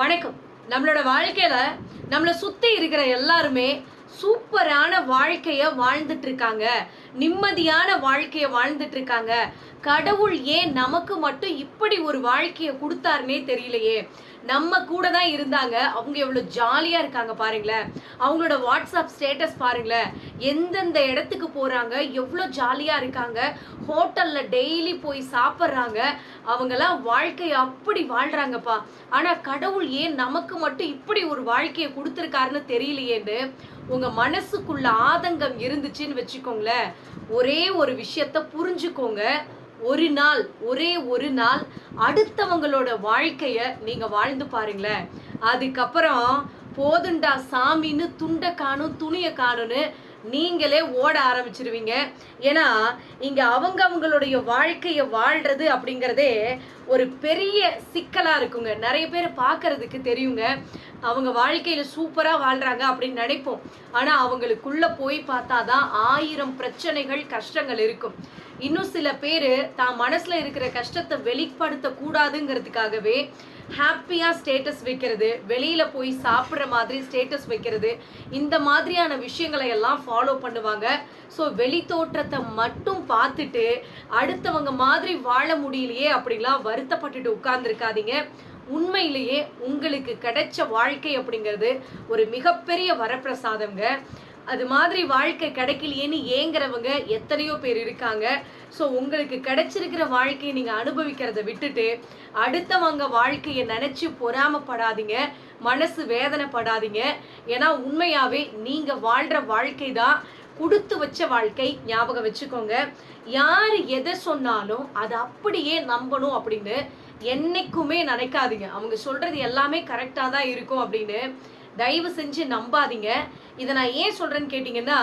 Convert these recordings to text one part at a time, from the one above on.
வணக்கம். நம்மளோட வாழ்க்கையில நம்மளை சுத்தி இருக்கிற எல்லாருமே சூப்பரான வாழ்க்கையை வாழ்ந்துட்டு இருக்காங்க நிம்மதியான வாழ்க்கையை வாழ்ந்துட்டு இருக்காங்க கடவுள் ஏன் நமக்கு மட்டும் இப்படி ஒரு வாழ்க்கையை கொடுத்தாருனே தெரியலையே. நம்ம கூட தான் இருந்தாங்க. அவங்க எவ்வளவு ஜாலியா இருக்காங்க பாருங்களேன். அவங்களோட வாட்ஸ்அப் ஸ்டேட்டஸ் பாருங்களேன். எந்தெந்த இடத்துக்கு போறாங்க எவ்வளோ ஜாலியா இருக்காங்க. ஹோட்டல்ல டெய்லி போய் சாப்பிட்றாங்க. அவங்கெல்லாம் வாழ்க்கையை அப்படி வாழ்றாங்கப்பா. ஆனா கடவுள் ஏன் நமக்கு மட்டும் இப்படி ஒரு வாழ்க்கையை கொடுத்துருக்காருன்னு தெரியலையேன்னு உங்க மனசுக்குள்ள ஆதங்கம் இருந்துச்சுன்னு வச்சுக்கோங்களேன். ஒரே ஒரு விஷயத்த புரிஞ்சுக்கோங்க. ஒரு நாள் ஒரே ஒரு நாள் அடுத்தவங்களோட வாழ்க்கைய நீங்க வாழ்ந்து பாருங்களேன். அதுக்கப்புறம் போதுண்டா சாமின்னு துண்டை காணும் துணியை காணும்னு நீங்களே ஓட ஆரம்பிச்சிருவீங்க. ஏன்னா இங்க அவங்க அவங்களுடைய வாழ்க்கையை வாழ்றது அப்படிங்கிறதே ஒரு பெரிய சிக்கலா இருக்குங்க. நிறைய பேர் பார்க்கறதுக்கு தெரியுங்க. அவங்க வாழ்க்கையில சூப்பரா வாழ்றாங்க அப்படின்னு நினைப்போம். ஆனா அவங்களுக்குள்ள போய் பார்த்தாதான் ஆயிரம் பிரச்சனைகள் கஷ்டங்கள் இருக்கும். இன்னும் சில பேர் தான் மனசுல இருக்கிற கஷ்டத்தை வெளிப்படுத்த கூடாதுங்கிறதுக்காகவே ஹாப்பியாக ஸ்டேட்டஸ் வைக்கிறது வெளியில் போய் சாப்பிட்ற மாதிரி ஸ்டேட்டஸ் வைக்கிறது இந்த மாதிரியான விஷயங்களை எல்லாம் ஃபாலோ பண்ணுவாங்க. ஸோ வெளி தோற்றத்தை மட்டும் பார்த்துட்டு அடுத்தவங்க மாதிரி வாழ முடியலையே அப்படிலாம் வருத்தப்பட்டுட்டு உட்கார்ந்துருக்காதீங்க. உண்மையிலேயே உங்களுக்கு கிடைச்ச வாழ்க்கை அப்படிங்கிறது ஒரு மிகப்பெரிய வரப்பிரசாதங்க அது மாதிரி வாழ்க்கை கிடைக்கலையேன்னு ஏங்குறவங்க எத்தனையோ பேர் இருக்காங்க. ஸோ உங்களுக்கு கிடைச்சிருக்கிற வாழ்க்கையை நீங்கள் அனுபவிக்கிறத விட்டுட்டு அடுத்தவங்க வாழ்க்கையை நினச்சி பொறாமப்படாதீங்க மனசு வேதனைப்படாதீங்க. ஏன்னா உண்மையாகவே நீங்கள் வாழ்கிற வாழ்க்கை தான் கொடுத்து வச்ச வாழ்க்கை ஞாபகம் வச்சுக்கோங்க. யார் எதை சொன்னாலும் அதை அப்படியே நம்பணும் அப்படின்னு என்னைக்குமே நினைக்காதீங்க. அவங்க சொல்கிறது எல்லாமே கரெக்டாக தான் இருக்கும் அப்படின்னு தயவு செஞ்சு நம்பாதீங்க. இதை நான் ஏன் சொல்கிறேன்னு கேட்டிங்கன்னா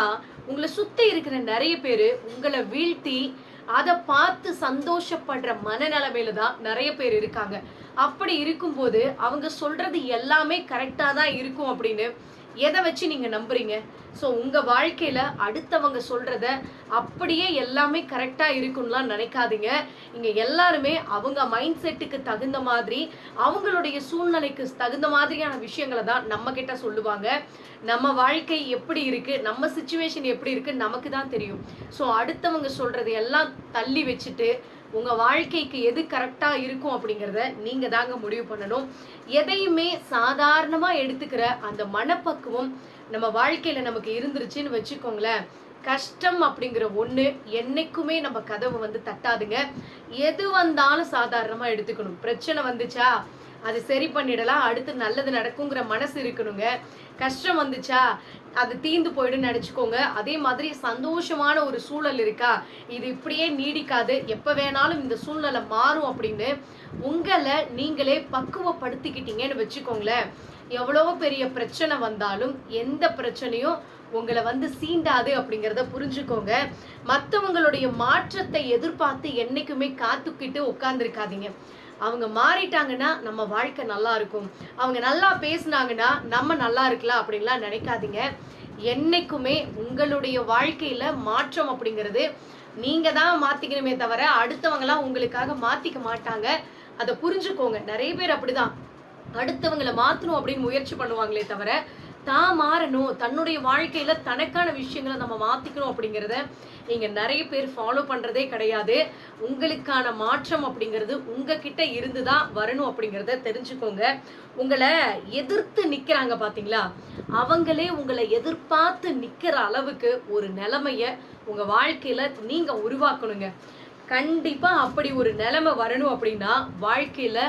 உங்களை சுற்றி இருக்கிற நிறைய பேர் உங்களை வீழ்த்தி அதை பார்த்து சந்தோஷப்படுற மனநிலைமையில தான் நிறைய பேர் இருக்காங்க. அப்படி இருக்கும்போது அவங்க சொல்றது எல்லாமே கரெக்டாக தான் இருக்கும் அப்படின்னு எதை வச்சு நீங்கள் நம்புறீங்க? ஸோ உங்கள் வாழ்க்கையில் அடுத்தவங்க சொல்கிறத அப்படியே எல்லாமே கரெக்டாக இருக்கும்லாம் நினைக்காதீங்க. இங்கே எல்லாருமே அவங்க மைண்ட் செட்டுக்கு தகுந்த மாதிரி அவங்களுடைய சூழ்நிலைக்கு தகுந்த மாதிரியான விஷயங்களை தான் நம்ம கிட்ட சொல்லுவாங்க. நம்ம வாழ்க்கை எப்படி இருக்குது நம்ம சுச்சுவேஷன் எப்படி இருக்குது நமக்கு தான் தெரியும். ஸோ அடுத்தவங்க சொல்கிறது எல்லாம் தள்ளி வச்சுட்டு உங்கள் வாழ்க்கைக்கு எது கரெக்டாக இருக்கும் அப்படிங்கிறத நீங்கள் தாங்க முடிவு பண்ணணும். எதையுமே சாதாரணமாக எடுத்துக்கிற அந்த மனப்பக்குவம் நம்ம வாழ்க்கையில் நமக்கு இருந்துருச்சுன்னு வச்சுக்கோங்களேன். கஷ்டம் அப்படிங்கிற ஒன்று என்றைக்குமே நம்ம கதவை வந்து தட்டாதுங்க. எது வந்தாலும் சாதாரணமாக எடுத்துக்கணும். பிரச்சனை வந்துச்சா? அது சரி பண்ணிடலாம் அடுத்து நல்லது நடக்குங்கிற மனசு இருக்கணுங்க. கஷ்டம் வந்துச்சா அது தீந்து போயிடும்னு நினச்சிக்கோங்க. அதே மாதிரி சந்தோஷமான ஒரு சூழல் இருக்கா இது இப்படியே நீடிக்காது. எப்போ வேணாலும் இந்த சூழ்நிலை மாறும் அப்படின்னு உங்களை நீங்களே பக்குவப்படுத்திக்கிட்டீங்கன்னு வச்சுக்கோங்களேன். எவ்வளோ பெரிய பிரச்சனை வந்தாலும் எந்த பிரச்சனையும் உங்களை வந்து சீண்டாது அப்படிங்கிறத புரிஞ்சுக்கோங்க. மற்றவங்களுடைய மாற்றத்தை எதிர்பார்த்து என்றைக்குமே காத்துக்கிட்டு உட்காந்துருக்காதீங்க அவங்க மாறிட்டாங்கன்னா நம்ம வாழ்க்கை நல்லா இருக்கும். அவங்க நல்லா பேசுனாங்கன்னா நம்ம நல்லா இருக்கலாம் அப்படின்லாம் நினைக்காதீங்க. என்னைக்குமே உங்களுடைய வாழ்க்கையில மாற்றம் அப்படிங்கிறது நீங்க தான் மாத்திக்கணுமே தவிர அடுத்தவங்கலாம் உங்களுக்காக மாத்திக்க மாட்டாங்க. அதை புரிஞ்சுக்கோங்க. நிறைய பேர் அப்படிதான். அடுத்தவங்களை மாத்தணும் அப்படின்னு முயற்சி பண்ணுவாங்களே தவிர தான் மாறணும். தன்னுடைய வாழ்க்கையில தனக்கான விஷயங்களை நம்ம மாத்திக்கணும் அப்படிங்கிறத நீங்க நிறைய பேர் ஃபாலோ பண்றதே கிடையாது. உங்களுக்கான மாற்றம் அப்படிங்கிறது உங்ககிட்ட இருந்து தான் வரணும் அப்படிங்கிறத தெரிஞ்சுக்கோங்க. உங்களை எதிர்த்து நிக்கிறாங்க பாத்தீங்களா? அவங்களே உங்களை எதிர்பார்த்து நிக்கிற அளவுக்கு ஒரு நிலைமைய உங்க வாழ்க்கையில நீங்க உருவாக்கணுங்க. கண்டிப்பா அப்படி ஒரு நிலைமை வரணும் அப்படின்னா வாழ்க்கையில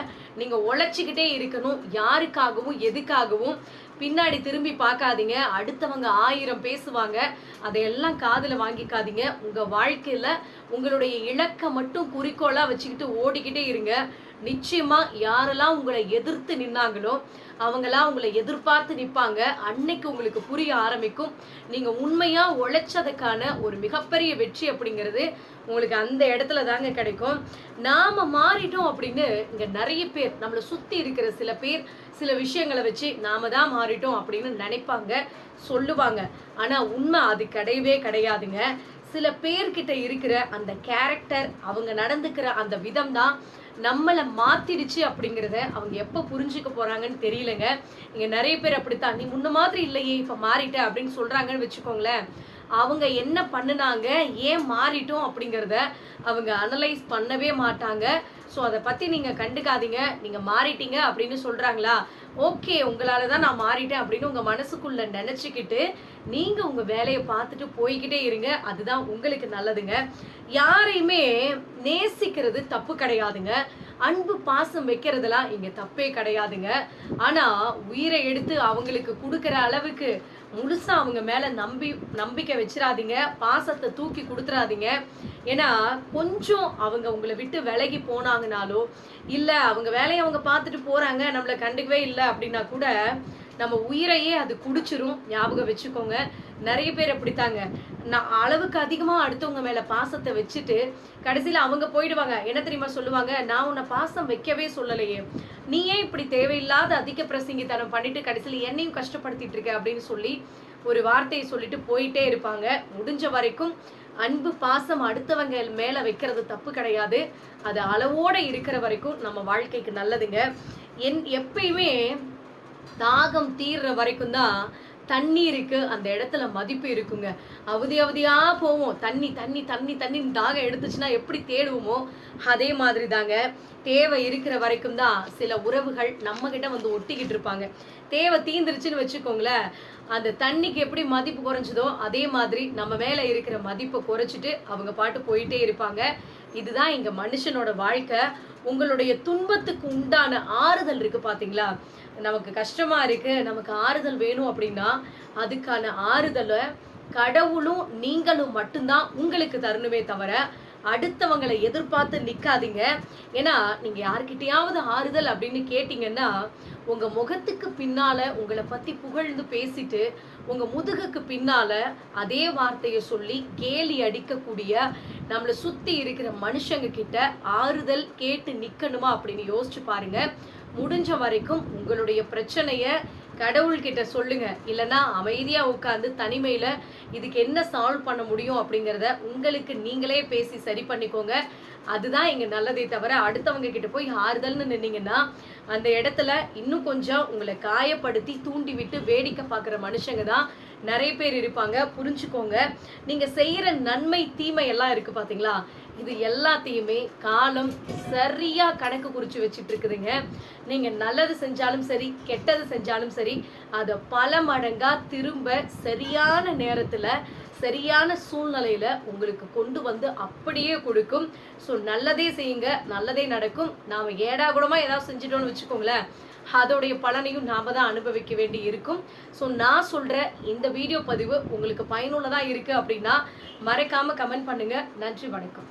நீங்க உழைச்சிக்கிட்டே இருக்கணும். யாருக்காகவும் எதுக்காகவும் பின்னாடி திரும்பி பார்க்காதீங்க. அடுத்தவங்க ஆயிரம் பேசுவாங்க. அதையெல்லாம் காதில் வாங்கிக்காதீங்க. உங்கள் வாழ்க்கையில் உங்களுடைய இலக்கை மட்டும் குறிக்கோளாக வச்சுக்கிட்டு ஓடிக்கிட்டே இருங்க. நிச்சயமா யாரெல்லாம் உங்களை எதிர்த்து நின்னாங்களோ அவங்களாம் உங்களை எதிர்பார்த்து நிற்பாங்க அன்னைக்கு உங்களுக்கு புரிய ஆரம்பிக்கும். நீங்க உண்மையா உழைச்சதுக்கான ஒரு மிகப்பெரிய வெற்றி அப்படிங்கிறது உங்களுக்கு அந்த இடத்துல தாங்க கிடைக்கும். நாம மாறிட்டோம் அப்படின்னு இங்க நிறைய பேர் நம்மளை சுத்தி இருக்கிற சில பேர் சில விஷயங்களை வச்சு நாம தான் மாறிட்டோம் அப்படின்னு நினைப்பாங்க சொல்லுவாங்க. ஆனா உண்மை அது கிடையவே கிடையாதுங்க. சில பேர்கிட்ட இருக்கிற அந்த கேரக்டர் அவங்க நடந்துக்கிற அந்த விதம் தான் நம்மளை மாத்திடுச்சு அப்படிங்கிறத அவங்க எப்போ புரிஞ்சுக்க போறாங்கன்னு தெரியலங்க. இங்க நிறைய பேர் அப்படித்தான். நீ முன்ன மாதிரி இல்லையே இப்ப மாறிட்ட அப்படின்னு சொல்றாங்கன்னு வச்சுக்கோங்களேன். அவங்க என்ன பண்ணுனாங்க ஏன் மாறிட்டோம் அப்படிங்கிறத அவங்க அனலைஸ் பண்ணவே மாட்டாங்க. ஸோ அதை பற்றி நீங்கள் கண்டுக்காதீங்க. நீங்கள் மாறிட்டீங்க அப்படின்னு சொல்கிறாங்களா ஓகே உங்களால் தான் நான் மாறிட்டேன் அப்படின்னு உங்கள் மனசுக்குள்ளே நினச்சிக்கிட்டு நீங்கள் உங்கள் வேலையை பார்த்துட்டு போய்கிட்டே இருங்க. அதுதான் உங்களுக்கு நல்லதுங்க. யாரையுமே நேசிக்கிறது தப்பு கிடையாதுங்க. அன்பு பாசம் வைக்கிறதுலாம் இங்கே தப்பே கிடையாதுங்க. ஆனால் உயிரை எடுத்து அவங்களுக்கு கொடுக்குற அளவுக்கு முழுசா அவங்க மேல நம்பி நம்பிக்கை வச்சிடாதீங்க பாசத்தை தூக்கி கொடுத்துறாதீங்க. ஏன்னா கொஞ்சம் அவங்க உங்களை விட்டு விலகி போனாங்கனாலோ இல்ல அவங்க வேலையை அவங்க பார்த்துட்டு போறாங்க நம்மளை கண்டுக்கவே இல்லை அப்படின்னா கூட நம்ம உயிரையே அது குடிச்சிரும். ஞாபகம் வச்சுக்கோங்க. நிறைய பேர் அப்படித்தாங்க. நான் அளவுக்கு அதிகமாக அடுத்தவங்க மேலே பாசத்தை வச்சுட்டு கடைசியில் அவங்க போயிடுவாங்க. என்ன தெரியுமா சொல்லுவாங்க? நான் உன்னை பாசம் வைக்கவே சொல்லலையே. நீ ஏன் இப்படி தேவையில்லாத அதிக பிரசங்கித்தனம் பண்ணிட்டு கடைசியில் என்னையும் கஷ்டப்படுத்திட்டு இருக்க அப்படின்னு சொல்லி ஒரு வார்த்தையை சொல்லிட்டு போயிட்டே இருப்பாங்க. முடிஞ்ச வரைக்கும் அன்பு பாசம் அடுத்தவங்க மேலே வைக்கிறது தப்பு கிடையாது. அது அளவோடு இருக்கிற வரைக்கும் நம்ம வாழ்க்கைக்கு நல்லதுங்க. என் எப்பயுமே தாகம் தீர்ற வரைக்கும் தான் தண்ணீருக்கு அந்த இடத்துல மதிப்பு இருக்குங்க. அவதி அவதியா போவோம். தண்ணி தண்ணி தண்ணி தண்ணி தாகம் எடுத்துச்சுன்னா எப்படி தேடுவோமோ? அதே மாதிரி தாங்க தேவை இருக்கிற வரைக்கும் தான் சில உறவுகள் நம்ம கிட்ட வந்து ஒட்டிக்கிட்டு இருப்பாங்க. தேவை தீந்துருச்சுன்னு வச்சுக்கோங்களேன். அந்த தண்ணிக்கு எப்படி மதிப்பு குறைஞ்சதோ அதே மாதிரி நம்ம மேல இருக்கிற மதிப்பை குறைச்சிட்டு அவங்க பாட்டு போயிட்டே இருப்பாங்க. இதுதான் இங்கே மனுஷனோட வாழ்க்கை. உங்களுடைய துன்பத்துக்கு உண்டான ஆறுதல் இருக்கு பாத்தீங்களா? நமக்கு கஷ்டமா இருக்கு நமக்கு ஆறுதல் வேணும் அப்படின்னா அதுக்கான ஆறுதலை கடவுளும் நீங்களும் மட்டும்தான் உங்களுக்கு தரணுமே தவிர அடுத்தவங்களை எதிர்பார்த்து நிற்காதீங்க ஏன்னா நீங்க யார்கிட்டயாவது ஆறுதல் அப்படின்னு கேட்டீங்கன்னா உங்க முகத்துக்கு பின்னால உங்களை பத்தி புகழ்ந்து பேசிட்டு உங்க முதுகுக்கு பின்னால அதே வார்த்தையை சொல்லி கேலி அடிக்கக்கூடிய நம்மளை சுத்தி இருக்கிற மனுஷங்க கிட்ட ஆறுதல் கேட்டு நிக்கணுமா அப்படின்னு யோசிச்சு பாருங்க. முடிஞ்ச வரைக்கும் உங்களுடைய பிரச்சனையை கடவுள்கிட்ட சொல்லுங்க. இல்லைன்னா அமைதியாக உட்காந்து தனிமையில் இதுக்கு என்ன சால்வ் பண்ண முடியும் அப்படிங்கிறத உங்களுக்கு நீங்களே பேசி சரி பண்ணிக்கோங்க. அதுதான் இங்கே நல்லதே தவிர அடுத்தவங்க கிட்ட போய் ஆறுதல்னு நின்னீங்கன்னா அந்த இடத்துல இன்னும் கொஞ்சம் உங்களை காயப்படுத்தி தூண்டி விட்டு வேடிக்கை பார்க்குற மனுஷங்க தான் நிறைய பேர் இருப்பாங்க. புரிஞ்சுக்கோங்க. நீங்கள் செய்கிற நன்மை தீமை எல்லாம் இருக்குது பார்த்தீங்களா இது எல்லாத்தையுமே காலம் சரியா கணக்கு குறிச்சு வச்சுட்டு இருக்குதுங்க நீங்க நல்லது செஞ்சாலும் சரி கெட்டது செஞ்சாலும் சரி அதை பல மடங்கா திரும்ப சரியான நேரத்துல சரியான சூழ்நிலையில உங்களுக்கு கொண்டு வந்து அப்படியே கொடுக்கும். ஸோ நல்லதே செய்யுங்க நல்லதே நடக்கும். நாம ஏடா கூடமா ஏதாவது செஞ்சிட்டோம்னு வச்சுக்கோங்களேன். அதோடைய பலனையும் நாம தான் அனுபவிக்க வேண்டி இருக்கும். ஸோ நான் சொல்ற இந்த வீடியோ பதிவு உங்களுக்கு பயனுள்ளதா இருக்கு அப்படின்னா மறக்காம கமெண்ட் பண்ணுங்க. நன்றி வணக்கம்.